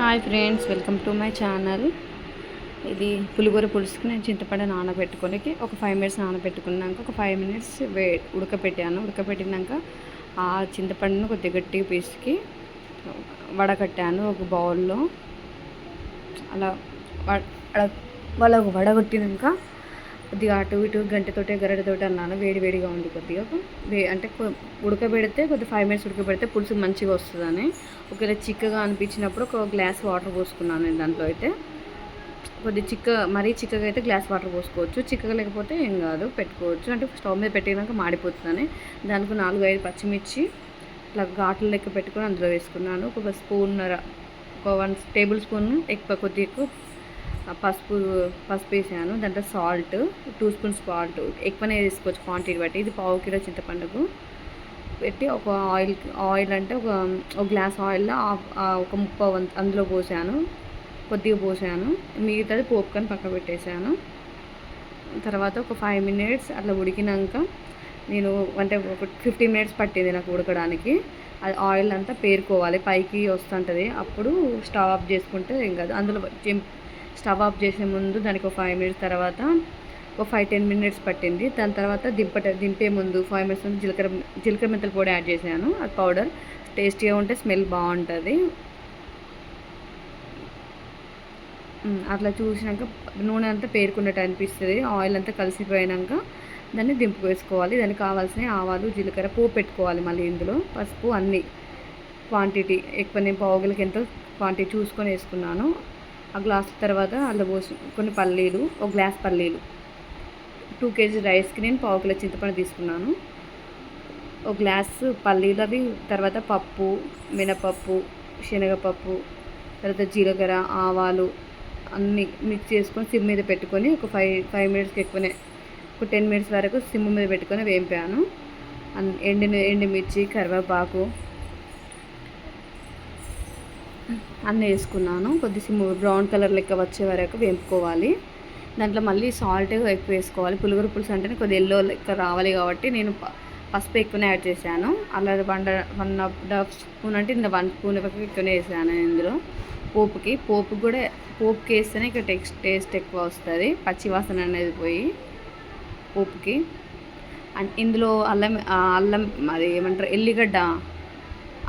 Hi friends welcome to my channel. ఇది పులిగూర పులుసుకు నేను చింతపండు నానబెట్టుకోనికి ఒక ఫైవ్ మినిట్స్ నానబెట్టుకున్నాక ఒక ఫైవ్ మినిట్స్ వే ఉడకపెట్టాను. ఉడకపెట్టినాక ఆ చింతపండును కొద్దిగా గట్టి పీసుకి వడకట్టాను ఒక బౌల్లో. అలా వడ వాళ్ళ వడగొట్టినాక కొద్దిగా అటు ఇటు గంటతోటే గరిటతోటి అన్నాను. వేడి వేడిగా ఉంది కొద్దిగా. వే అంటే ఉడకబెడితే కొద్దిగా ఫైవ్ మినిట్స్ ఉడకబెడితే పులుసు మంచిగా వస్తుందని. ఒకవేళ చిక్కగా అనిపించినప్పుడు ఒక గ్లాస్ వాటర్ పోసుకున్నాను నేను దాంట్లో అయితే. కొద్ది చిక్క మరీ చిక్కగా అయితే గ్లాస్ వాటర్ పోసుకోవచ్చు. చిక్కగా లేకపోతే ఏం కాదు పెట్టుకోవచ్చు. అంటే స్టవ్ మీద పెట్టినాక మాడిపోతుందని. దానికి నాలుగు ఐదు పచ్చిమిర్చి ఇట్లా ఘాట్లు లెక్క పెట్టుకొని అందులో వేసుకున్నాను. ఒక స్పూన్ ఒక వన్ టేబుల్ స్పూన్ ఎక్కువ కొద్దిగా ఎక్కువ పసుపు పసుపు వేసాను. దాంట్లో సాల్ట్ టూ స్పూన్స్ సాల్ట్. ఎక్కువనే వేసుకోవచ్చు క్వాంటిటీ బట్టి. ఇది పావు కిలో చింతపండుకు. పెట్టి ఒక ఆయిల్ ఆయిల్ అంటే ఒక ఒక గ్లాస్ ఆయిల్లో ఒక ముప్ప అందులో పోసాను. కొద్దిగా పోసాను. మిగతాది పోపుకొని పక్క పెట్టేశాను తర్వాత ఒక ఫైవ్ మినిట్స్ అట్లా ఉడికినాక నేను అంటే ఒక ఫిఫ్టీ మినిట్స్ పట్టింది నాకు ఉడకడానికి. అది ఆయిల్ అంతా పేరుకోవాలి. పైకి వస్తుంటుంది. అప్పుడు స్టవ్ ఆఫ్ చేసుకుంటే ఏం కాదు. అందులో స్టవ్ ఆఫ్ చేసే ముందు దానికి ఒక ఫైవ్ మినిట్స్ తర్వాత ఒక ఫైవ్ టెన్ మినిట్స్ పట్టింది. దాని తర్వాత దింపట దింపే ముందు ఫైవ్ మినిట్స్ ముందు జీలకర్ర జీలకర్ర మెంతుల పొడి యాడ్ చేశాను. ఆ పౌడర్. టేస్టీగా ఉంటే స్మెల్ బాగుంటుంది. అట్లా చూసినాక నూనె అంతా పేరుకున్నట్టు అనిపిస్తుంది. ఆయిల్ అంతా కలిసిపోయినాక దాన్ని దింపు వేసుకోవాలి. దానికి కావాల్సిన ఆవాలు జీలకర్ర పోపు పెట్టుకోవాలి మళ్ళీ ఇందులో. పసుపు అన్నీ. క్వాంటిటీ ఎక్కువ నేను పావుగలకి ఎంతో క్వాంటిటీ చూసుకొని వేసుకున్నాను. ఆ గ్లాస్ తర్వాత అందులో పోసి కొన్ని పల్లీలు ఒక గ్లాస్ పల్లీలు. టూ కేజీ రైస్కి నేను పావు కిలో చింతపండు తీసుకున్నాను. ఒక గ్లాస్ పల్లీలు అవి తర్వాత పప్పు మినపప్పు శనగపప్పు తర్వాత జీలకర్ర ఆవాలు అన్నీ మిక్స్ చేసుకొని సిమ్ మీద పెట్టుకొని ఒక ఫైవ్ ఫైవ్ మినిట్స్కి ఎక్కువనే ఒక టెన్ మినిట్స్ వరకు సిమ్ మీద పెట్టుకొని వేంపాను. అన్ ఎండిన ఎండుమిర్చి కరివేపాకు అన్నీ వేసుకున్నాను. కొద్దిసేపు బ్రౌన్ కలర్ లెక్క వచ్చే వరకు వేపుకోవాలి. దాంట్లో మళ్ళీ సాల్ట్ ఎక్కువ వేసుకోవాలి. పులుగురు పులుసు అంటేనే కొద్ది ఎల్లో లెక్క రావాలి కాబట్టి నేను ప- పసుపు ఎక్కువనే యాడ్ చేశాను. అలా వన్ వన్ హాఫ్ స్పూన్ అంటే ఇంత వన్ స్పూన్ ఎక్కువనే వేసాను ఇందులో. పోపుకి పోపు కూడా పోపుకి వేస్తేనే ఇక టెక్స్ట్ టేస్ట్ ఎక్కువ వస్తుంది. పచ్చి వాసన అనేది పోయి పోపుకి. అండ్ ఇందులో అల్లం అల్లం అది ఏమంటారు ఎల్లిగడ్డ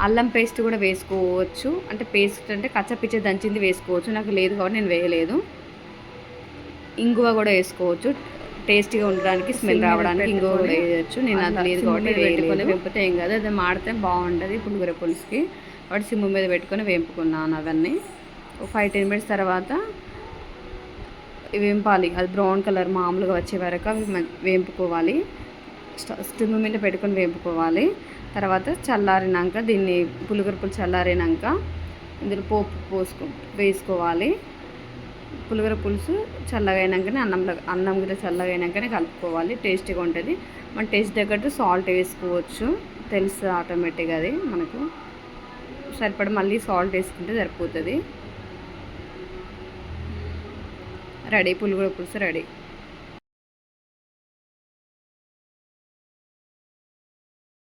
అల్లం పేస్ట్ కూడా వేసుకోవచ్చు. అంటే పేస్ట్ అంటే కచ్చపిచ్చ దంచింది వేసుకోవచ్చు. నాకు లేదు కాబట్టి నేను వేయలేదు. ఇంగువ కూడా వేసుకోవచ్చు. టేస్టీగా ఉండడానికి స్మెల్ రావడానికి ఇంగువ కూడా వేయచ్చు. నేను అది లేదు కాబట్టి వేయలేదు. వేపితే ఏం కాదు. అది మాడితే బాగుంటుంది పులిగూర పులుసుకి. వాటి సిమ్ము మీద పెట్టుకొని వేపుకున్నాను అవన్నీ. ఒక ఫైవ్ టెన్ మినిట్స్ తర్వాత వేంపాలి. అది బ్రౌన్ కలర్ మామూలుగా వచ్చే వరకు అవి వేంపుకోవాలి. స్టిమ్ మీద పెట్టుకొని వేపుకోవాలి. తర్వాత చల్లారినాక దీన్ని పులిగూర పులుసు చల్లారినాక ఇందులో పోపు పోసుకో వేసుకోవాలి. పులిగూర పులుసు చల్లగైనాకనే అన్నంలో అన్నం కూడా చల్లగైనాకనే కలుపుకోవాలి. టేస్టీగా ఉంటుంది. మన టేస్ట్ తగ్గట్టు సాల్ట్ వేసుకోవచ్చు. తెలుసు ఆటోమేటిక్గా అది మనకు. సరిపడ మళ్ళీ సాల్ట్ వేసుకుంటే సరిపోతుంది. రెడీ పులిగూర పులుసు రెడీ.